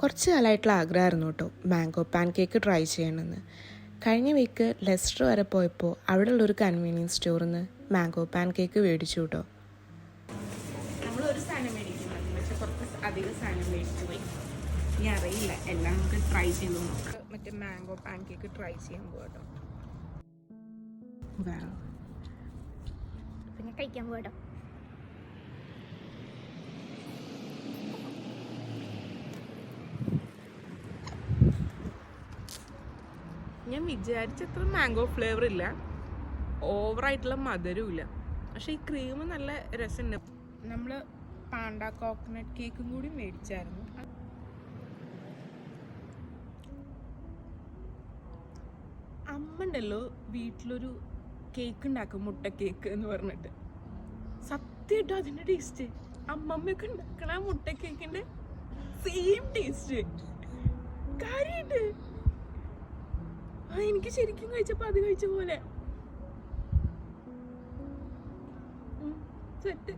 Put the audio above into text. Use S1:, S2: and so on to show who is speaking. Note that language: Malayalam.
S1: കുറച്ച് കാലമായിട്ടുള്ള ആഗ്രഹമായിരുന്നു കേട്ടോ മാംഗോ പാൻ കേക്ക് ട്രൈ ചെയ്യണമെന്ന്. കഴിഞ്ഞ വീക്ക് ലെസ്റ്റർ വരെ പോയപ്പോൾ അവിടെയുള്ളൊരു കൺവീനിയൻസ് സ്റ്റോറിൽ നിന്ന് മാംഗോ പാൻ കേക്ക് മേടിച്ചു കേട്ടോ.
S2: ഒരു അധികം സാധനം മേടിച്ചു പോയി. ഇനി അറിയില്ല. എല്ലാം നമുക്ക് ട്രൈ ചെയ്ത് നോക്കാം. മറ്റേ മാംഗോ പാൻ കേക്ക് ട്രൈ ചെയ്യാൻ പോകട്ടോ
S3: പിന്നെ കഴിക്കാൻ പോകട്ടോ
S2: ഞാൻ വിചാരിച്ചത്ര മാംഗോ ഫ്ലേവർ ഇല്ല. ഓവറായിട്ടുള്ള മധുരവും ഇല്ല. പക്ഷേ ഈ ക്രീം നല്ല രസമുണ്ട് നമ്മൾ പാണ്ട കോക്കനട്ട് കേക്കും കൂടി മേടിച്ചായിരുന്നു. അമ്മ ഉണ്ടല്ലോ വീട്ടിലൊരു കേക്ക് ഉണ്ടാക്കും മുട്ട കേക്ക് എന്ന് പറഞ്ഞിട്ട്. സത്യമായിട്ടോ അതിന്റെ ടേസ്റ്റ് അമ്മമ്മയൊക്കെ ഉണ്ടാക്കണ മുട്ട കേക്കിന്റെ സെയിം ടേസ്റ്റ് കാര്യമായിട്ട് എനിക്ക് ശരിക്കും കഴിച്ചപ്പോ അത് കഴിച്ച പോലെ. സെറ്റ്